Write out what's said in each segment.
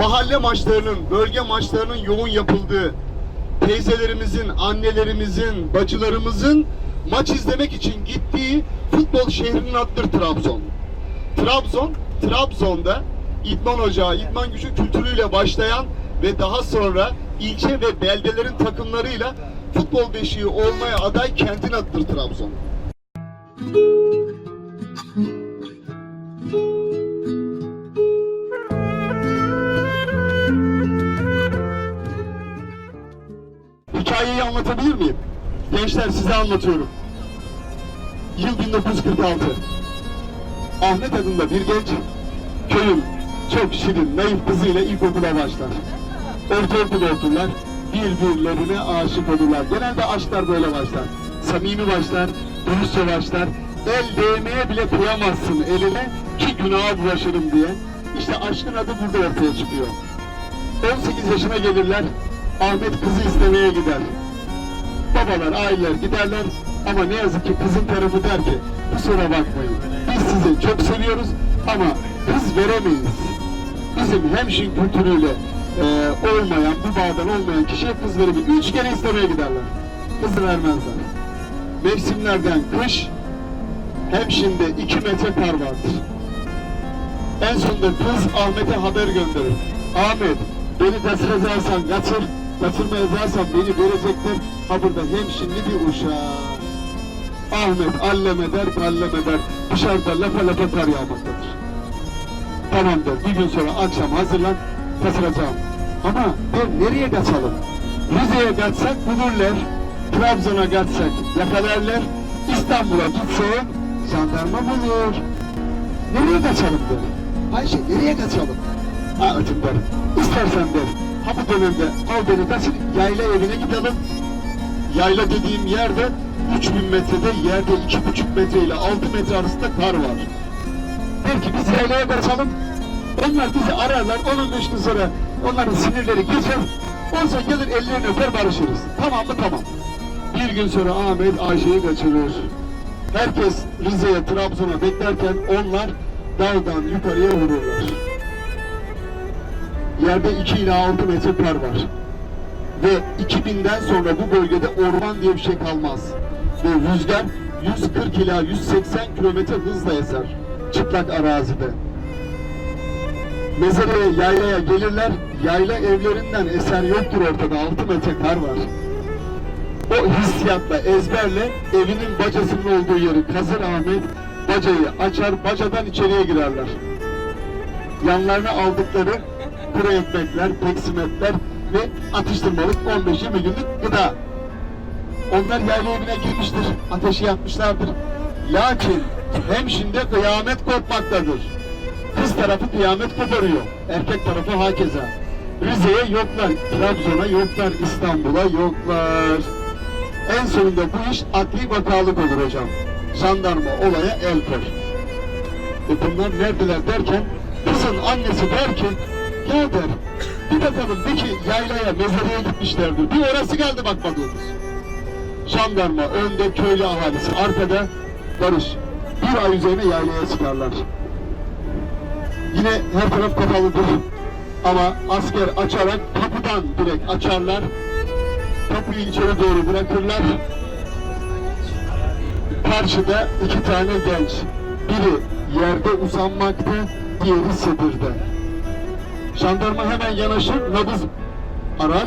mahalle maçlarının, bölge maçlarının yoğun yapıldığı, teyzelerimizin, annelerimizin, bacılarımızın maç izlemek için gittiği futbol şehrinin adıdır Trabzon. Trabzon, Trabzon'da İdman Ocağı, İdman Gücü kültürüyle başlayan ve daha sonra ilçe ve beldelerin takımlarıyla futbol beşiği olmaya aday kentin adıdır Trabzon. Hikayeyi anlatabilir miyim? Gençler size anlatıyorum. Yıl 1946. Ahmet adında bir genç köyün çok şirin, naif kızıyla ilkokula başlar. Ortaokulu okurlar, birbirlerine aşık olurlar. Genelde aşklar böyle başlar. Samimi başlar, dürüstçe başlar. El değmeye bile kıyamazsın eline ki günaha bulaşırım diye. İşte aşkın adı burada ortaya çıkıyor. 18 yaşına gelirler, Ahmet kızı istemeye gider. Babalar, aileler giderler ama ne yazık ki kızın tarafı der ki kusura bakmayın biz sizi çok seviyoruz ama kız veremeyiz. Bizim hemşin kültürüyle e, olmayan, bu bağdan olmayan kişiye kız veremeyiz. Üç kere istemeye giderler. Kızı vermezler. Mevsimlerden kış, hemşinde iki metre kar vardır. En sonunda kız Ahmet'e haber gönderir. Ahmet beni kaçıracaksan kaçır, kaçırmayacaksan beni verecekler. Ha burada hemşinli bir uşak. Ahmet allem eder, kallem eder. Dışarıda lapa lapa kar yağmaktadır. Tamam der. Bir gün sonra akşam hazırlan, kaçıracağım. Ama ben nereye kaçalım? Rize'ye kaçsak bulurlar. Trabzon'a kaçsak yakalarlar. İstanbul'a gitsek jandarma bulur. Nereye kaçalım der. Ayşe nereye kaçalım? Ötüm der. İstersen der. Ha bu dönemde al beni kaçır yayla evine gidelim. Yayla dediğim yerde 3000 metrede yerde 2,5 metre ile 6 metre arasında kar var. Der ki biz yaylaya kaçalım. Onlar bizi ararlar. Onun gün sonra onların sinirleri geçer. Olsa gelir ellerini öper barışırız. Tamam mı? Tamam. Bir gün sonra Ahmet Ayşe'yi kaçırır. Herkes Rize'ye, Trabzon'a beklerken onlar dağdan yukarıya vururlar. Yerde 2 ila 6 metre kar var. Ve 2000'den sonra bu bölgede orman diye bir şey kalmaz. Ve rüzgar 140 ila 180 kilometre hızla eser. Çıplak arazide. Mezaraya, yaylaya gelirler. Yayla evlerinden eser yoktur ortada. 6 metre kar var. O hissiyatla, ezberle evinin bacasının olduğu yeri kazır Ahmet. Bacayı açar, bacadan içeriye girerler. Yanlarına aldıkları kuru ekmekler, peksimetler ve atıştırmalık 15-20 günlük gıda. Onlar yayla evine girmiştir, ateşi yakmışlardır. Lakin hemşinde kıyamet kopmaktadır. Kız tarafı kıyamet koparıyor, erkek tarafı hakeza. Rize'ye yoklar, Trabzon'a yoklar, İstanbul'a yoklar. En sonunda bu iş adli vakalık olur hocam. Jandarma olaya el koy. E bunlar neredeler derken kızın annesi der ki der bir bakalım de ki yaylaya mezaraya gitmişlerdir. Bir orası geldi bakmadığımız. Jandarma önde köylü ahalisi arkada barış. Bir ay üzerine yaylaya çıkarlar. Yine her taraf kapalıdır. Ama asker açarak kapıdan direkt açarlar. Kapıyı içeri doğru bırakırlar. Karşıda iki tane genç. Biri yerde uzanmakta, diğeri sedirde. Jandarma hemen yanaşır, nabız arar.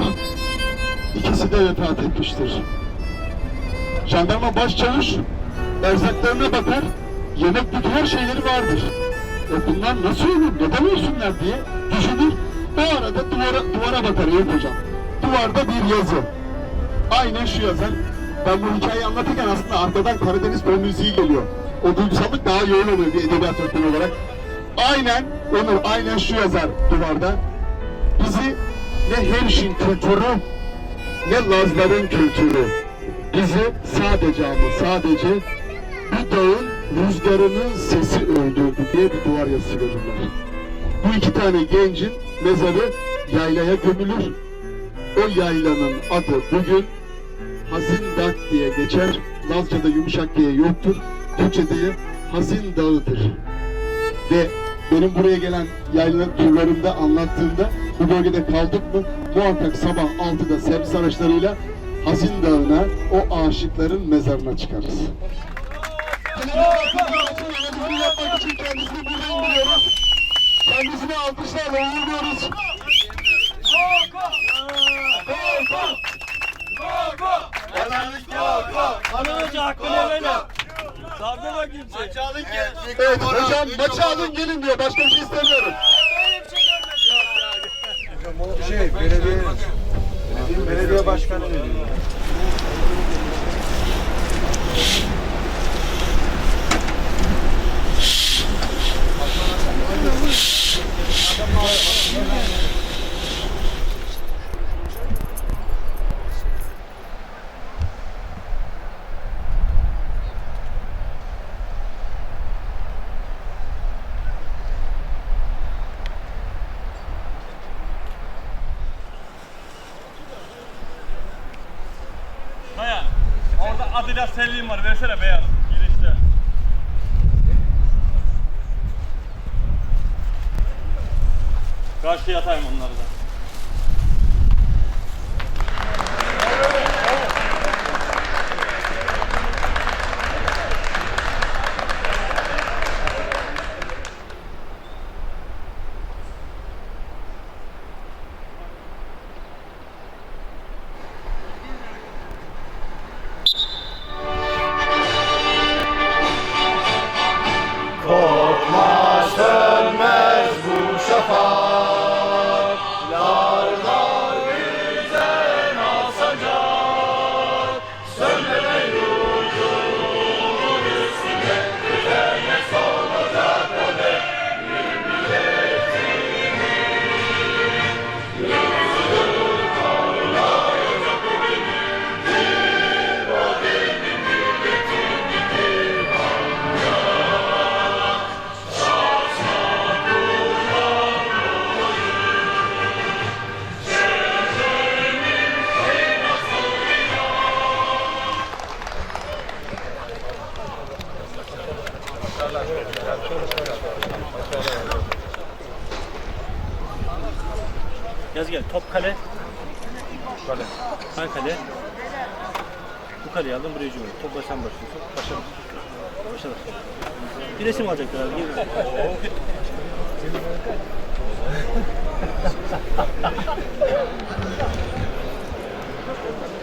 İkisi de vefat etmiştir. Jandarma başçavuş erzaklarına bakar, yemeklik her şeyleri vardır. E bunlar nasıl olur, neden ölsünler diye düşünür. O arada duvara, duvara bakar Eyüp Hocam. Duvarda bir yazı. Aynen şu yazar. Ben bu hikayeyi anlatırken aslında arkadan Karadeniz müziği geliyor. O duygusallık daha yoğun oluyor bir edebiyat öğretmeni olarak. Aynen, Onur aynen şu yazar duvarda. Bizi ne Hemşin kültürü ne Lazların kültürü. Bizi sadece ama sadece bu dağın rüzgarının sesi öldürdü diye bir duvar yazısı verirler. Bu iki tane gencin mezarı yaylaya gömülür. O yaylanın adı bugün Hazin Dağ diye geçer. Lazca'da yumuşak diye yoktur. Türkçe'de Hazin Dağı'dır. Ve benim buraya gelen yayla turlarımda anlattığımda bu bölgede kaldık mı muhakkak sabah 6'da servis araçlarıyla Hasin Dağı'na o aşıkların mezarına çıkarız. Yönetimini yapmak için kendisini burada indiriyoruz. Kendisini alkışlarla uğurluyoruz. Hanımcı hakkını verin. Saldırma kimse. Evet hocam maçı alın gelin diyor. Başka bir şey istemiyorum. Şey, belediye, belediye, belediye başkanı veriyor. Baya. Orada Adidas terliğim var. Versene beyaz. Girişte. Karşıya atayım onları da. Yaz gel. Topkale. Kale. Hankale. Bu kaleyi aldım. Buraya cümle. Topla sen başlıyorsun. Başla. Başla. Bir resim alacaklar abi. Gel.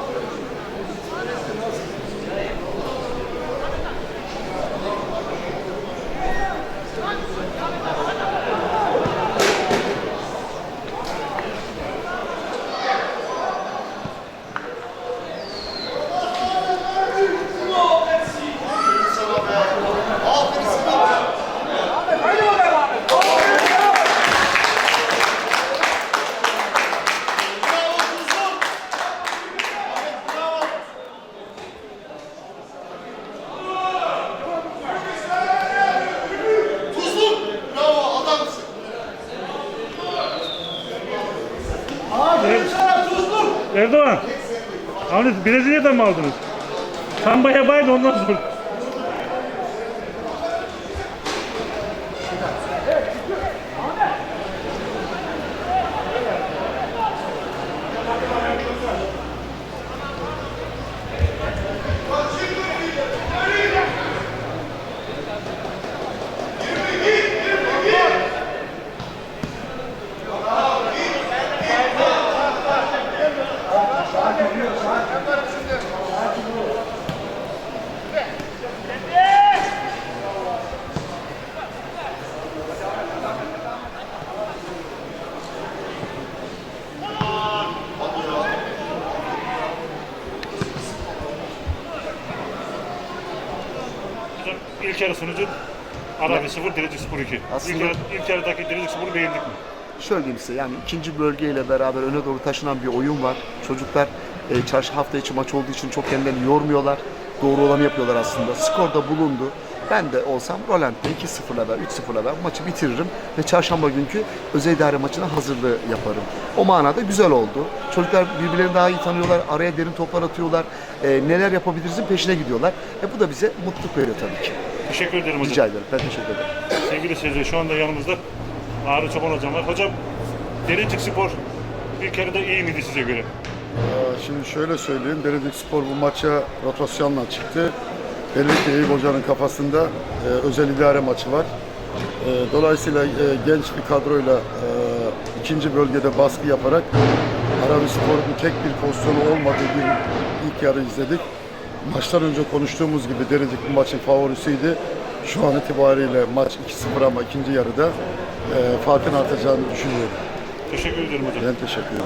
Ahmet Brezilya'dan mı aldınız? Samba yapaydı ondan sonra. Hocam sonucu Arabi 0, Denizli 0 2. Aslında- İlk, ilk yarıdaki Denizli 0'ı beğendik mi? Şöyle diyeyim size yani ikinci bölgeyle beraber öne doğru taşınan bir oyun var. Çocuklar e, çarşı hafta içi maç olduğu için çok kendilerini yormuyorlar. Doğru olanı yapıyorlar aslında. Skor da bulundu. Ben de olsam Roland'da 2-0'la ben 3-0'la ben maçı bitiririm ve çarşamba günkü özel idare maçına hazırlığı yaparım. O manada güzel oldu. Çocuklar birbirlerini daha iyi tanıyorlar, araya derin toplar atıyorlar, e, neler yapabilirizin peşine gidiyorlar. E, bu da bize mutluluk veriyor tabii ki. Teşekkür ederim hocam. Rica ederim, ben teşekkür ederim. Sevgili seyirciler şu anda yanımızda Ağrı Çoban hocam var. Hocam Denizli Spor ilk yarıda iyi miydi size göre? Ee, Şimdi şöyle söyleyeyim, Benedik Spor bu maça rotasyonla çıktı. Belli Eyüp Hoca'nın kafasında e, özel idare maçı var. E, dolayısıyla e, genç bir kadroyla e, ikinci bölgede baskı yaparak Arabi Spor'un tek bir pozisyonu olmadığı bir ilk yarı izledik. Maçtan önce konuştuğumuz gibi Denedik bu maçın favorisiydi. Şu an itibariyle maç 2-0 ama ikinci yarıda e, farkın artacağını düşünüyorum. Teşekkür ederim hocam. Ben teşekkür ederim.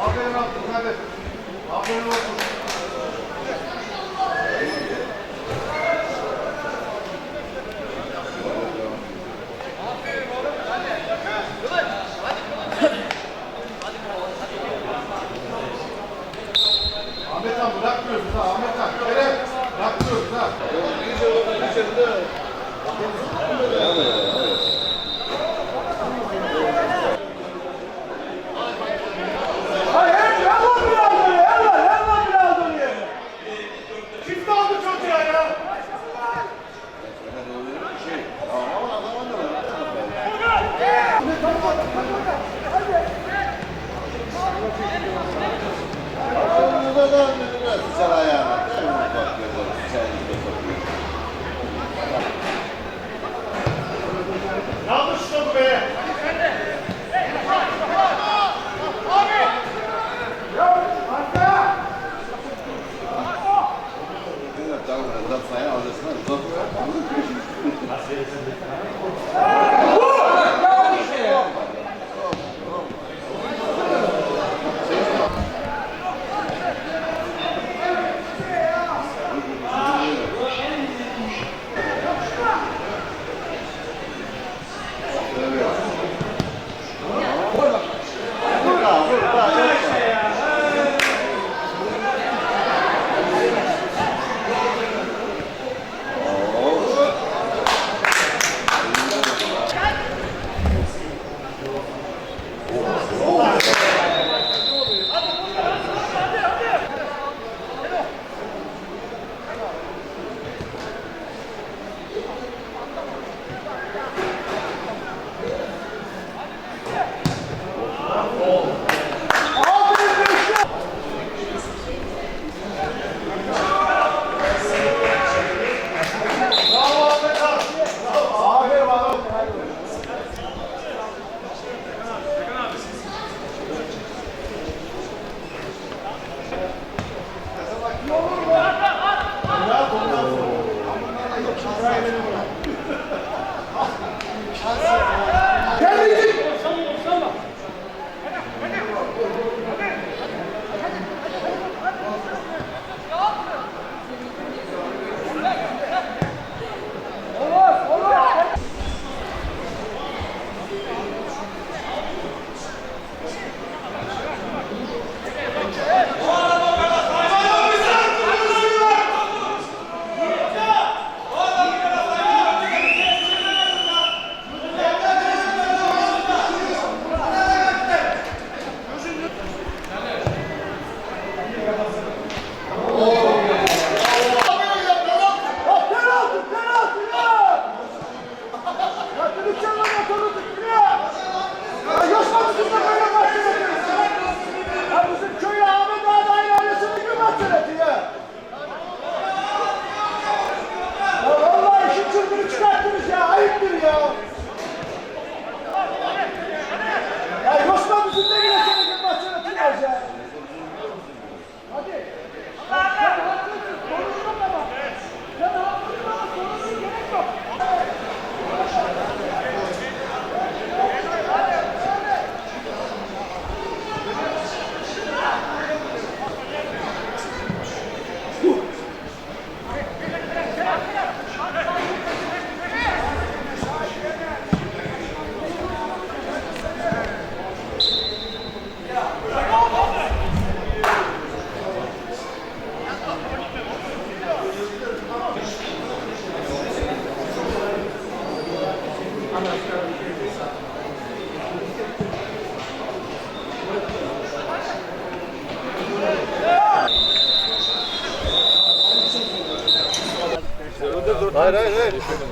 Aferin Abdülkadir. Aferin olsun. Hayır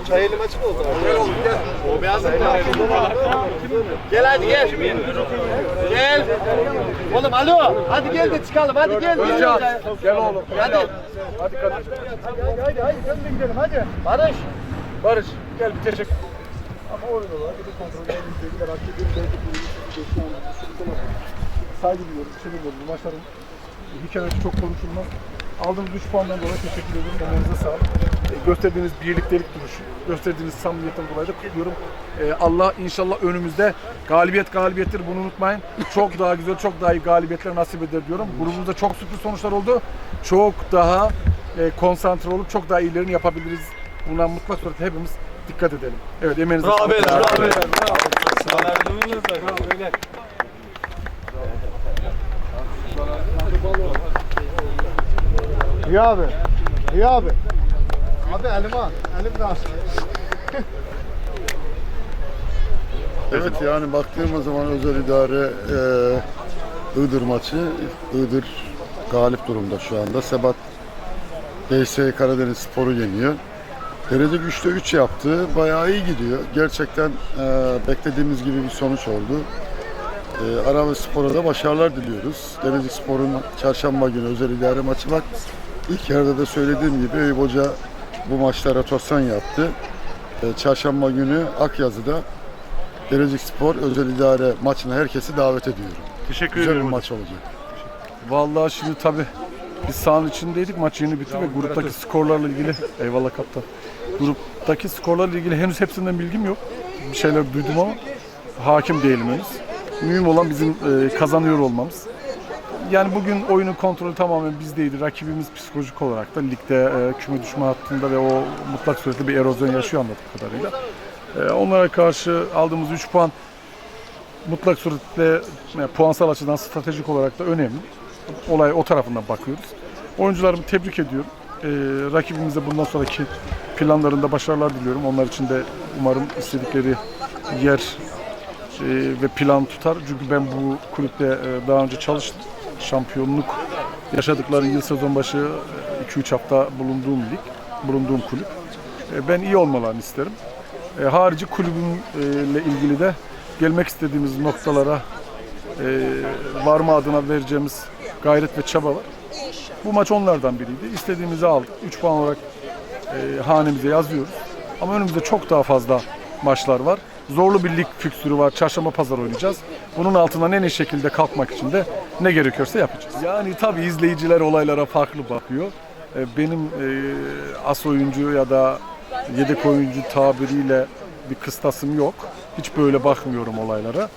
Çay elim açık oldu. Gel oğlum gel. O beyaz Gel hadi gel. Gel. Oğlum alo. Hadi gel de çıkalım. Hadi gel. Gel, gel oğlum. Hadi. Hadi Kadir. Hadi hadi hadi. Sen de gidelim hadi. Barış. Barış gel bir teşekkür. Ama oyun olarak bir kontrol edildiği rakibi belki bir geçti Saygı duyuyorum. Sinir bozucu maçların hikayesi çok konuşulmaz. Aldığınız 3 puandan dolayı teşekkür ediyorum. Emeğinize sağlık. E, gösterdiğiniz birliktelik gösterdiğiniz samimiyetten dolayı da kutluyorum. E, Allah inşallah önümüzde galibiyet galibiyettir bunu unutmayın. Çok daha güzel, çok daha iyi galibiyetler nasip eder diyorum. Grubumuzda çok sürpriz sonuçlar oldu. Çok daha e, konsantre olup çok daha iyilerini yapabiliriz. Buna mutlak surette hepimiz dikkat edelim. Evet emeğinize sağlık. Bravo beyler, bravo. İyi abi. İyi abi. Abi elimi al. Elim. Evet yani baktığımız zaman özel idare e, Iğdır maçı. Iğdır galip durumda şu anda. Sebat DS Karadeniz Sporu yeniyor. Derece 3'te 3 yaptı. Bayağı iyi gidiyor. Gerçekten e, beklediğimiz gibi bir sonuç oldu. E, Arama Spor'a da başarılar diliyoruz. Denizli Spor'un çarşamba günü özel idare maçı var. İlk yarıda da söylediğim gibi Eyüp Hoca bu maçta rotasyon yaptı. E, çarşamba günü Akyazı'da Gelecek Spor özel idare maçına herkesi davet ediyorum. Teşekkür Güzel bir ediyorum. maç olacak. Vallahi şimdi tabii biz sahanın içindeydik. Maç yeni bitti ve gruptaki skorlarla ilgili eyvallah kaptan. Gruptaki skorlarla ilgili henüz hepsinden bilgim yok. Bir şeyler duydum ama hakim değilim henüz. Mühim olan bizim e, kazanıyor olmamız. Yani bugün oyunun kontrolü tamamen bizdeydi. Rakibimiz psikolojik olarak da ligde e, küme düşme hattında ve o mutlak surette bir erozyon yaşıyor anladığım kadarıyla. E, onlara karşı aldığımız 3 puan mutlak surette yani puansal açıdan stratejik olarak da önemli. Olay o tarafından bakıyoruz. Oyuncularımı tebrik ediyorum. Ee, rakibimize bundan sonraki planlarında başarılar diliyorum. Onlar için de umarım istedikleri yer e, ve plan tutar. Çünkü ben bu kulüpte e, daha önce çalıştım. Şampiyonluk yaşadıkları yıl sezon başı 2-3 hafta bulunduğum lig, bulunduğum kulüp. E, ben iyi olmalarını isterim. E, harici kulübümle ilgili de gelmek istediğimiz noktalara e, varma adına vereceğimiz gayret ve çaba var. Bu maç onlardan biriydi. İstediğimizi aldık. 3 puan olarak e, hanemize yazıyoruz. Ama önümüzde çok daha fazla maçlar var. Zorlu bir lig fikstürü var. Çarşamba pazar oynayacağız. Bunun altından en iyi şekilde kalkmak için de ne gerekiyorsa yapacağız. Yani tabii izleyiciler olaylara farklı bakıyor. E, Benim e, as oyuncu ya da yedek oyuncu tabiriyle bir kıstasım yok. Hiç böyle bakmıyorum olaylara.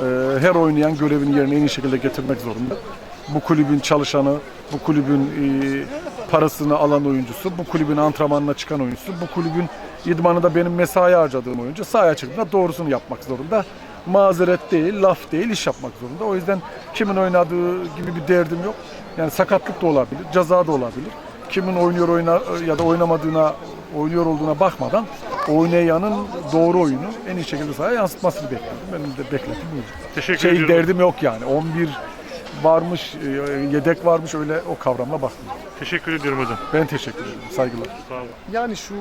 Ee, Her oynayan görevini yerine en iyi şekilde getirmek zorunda. Bu kulübün çalışanı, bu kulübün e, parasını alan oyuncusu, bu kulübün antrenmanına çıkan oyuncusu, bu kulübün idmanında benim mesai harcadığım oyuncu sahaya çıktığında doğrusunu yapmak zorunda. Mazeret değil, laf değil, iş yapmak zorunda. O yüzden kimin oynadığı gibi bir derdim yok. Yani sakatlık da olabilir, ceza da olabilir. Kimin oynuyor oyna ya da oynamadığına, oynuyor olduğuna bakmadan oynayanın doğru oyunu en iyi şekilde sahaya yansıtmasını bekliyorum. Benim de beklentim buydu. Teşekkür Şey ediyorum. derdim yok yani. 11 varmış, e, yedek varmış öyle o kavramla bakmıyorum. Teşekkür ediyorum hocam. Ben teşekkür ederim. Saygılar. Sağ olun. Yani şu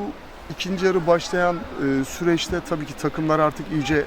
ikinci yarı başlayan e, süreçte tabii ki takımlar artık iyice e,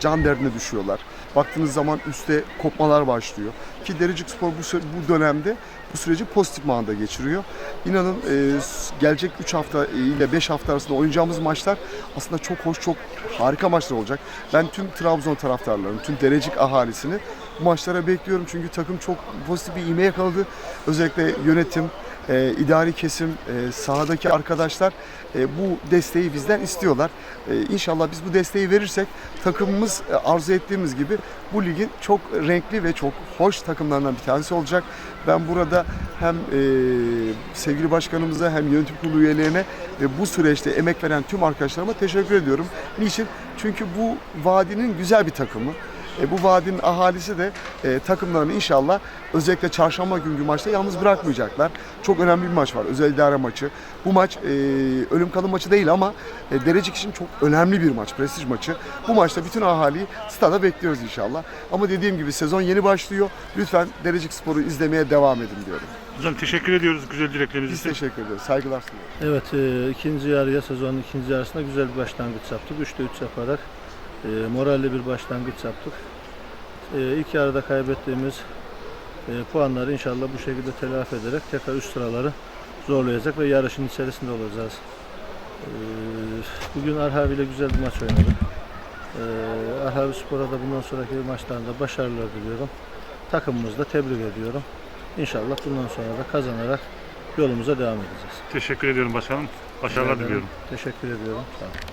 can derdine düşüyorlar. Baktığınız zaman üstte kopmalar başlıyor. Ki Derecik Spor bu, bu dönemde bu süreci pozitif manada geçiriyor. İnanın e, gelecek 3 hafta ile 5 hafta arasında oynayacağımız maçlar aslında çok hoş, çok harika maçlar olacak. Ben tüm Trabzon taraftarlarını, tüm Derecik ahalisini bu maçlara bekliyorum. Çünkü takım çok pozitif bir ivme yakaladı. Özellikle yönetim, e, idari kesim, e, sahadaki arkadaşlar e, bu desteği bizden istiyorlar. E, inşallah biz bu desteği verirsek takımımız e, arzu ettiğimiz gibi bu ligin çok renkli ve çok hoş takımlarından bir tanesi olacak. Ben burada hem e, sevgili başkanımıza hem yönetim kurulu üyelerine ve bu süreçte emek veren tüm arkadaşlarıma teşekkür ediyorum. Niçin? Çünkü bu vadinin güzel bir takımı. E, bu vadinin ahalisi de e, takımlarını inşallah özellikle çarşamba günkü maçta yalnız bırakmayacaklar. Çok önemli bir maç var. Özel idare maçı. Bu maç e, ölüm kalım maçı değil ama e, Derecik için çok önemli bir maç. Prestij maçı. Bu maçta bütün ahaliyi stada bekliyoruz inşallah. Ama dediğim gibi sezon yeni başlıyor. Lütfen Derecik Spor'u izlemeye devam edin diyorum. Hocam teşekkür ediyoruz güzel dilekleriniz Biz için. teşekkür ederiz. Saygılar sunuyorum. Evet, e, ikinci yarıya, sezonun ikinci yarısında güzel bir başlangıç yaptık. 3'te 3 yaparak e, moralli bir başlangıç yaptık. E, ilk yarıda kaybettiğimiz e, puanları inşallah bu şekilde telafi ederek tekrar üst sıraları zorlayacak ve yarışın içerisinde olacağız. E, bugün Arhavi ile güzel bir maç oynadık. E, Arhavi Spor'a da bundan sonraki maçlarında başarılar diliyorum. Takımımızı da tebrik ediyorum. İnşallah bundan sonra da kazanarak yolumuza devam edeceğiz. Teşekkür ediyorum başkanım. Başarılar diliyorum. Teşekkür ediyorum. Sağ olun.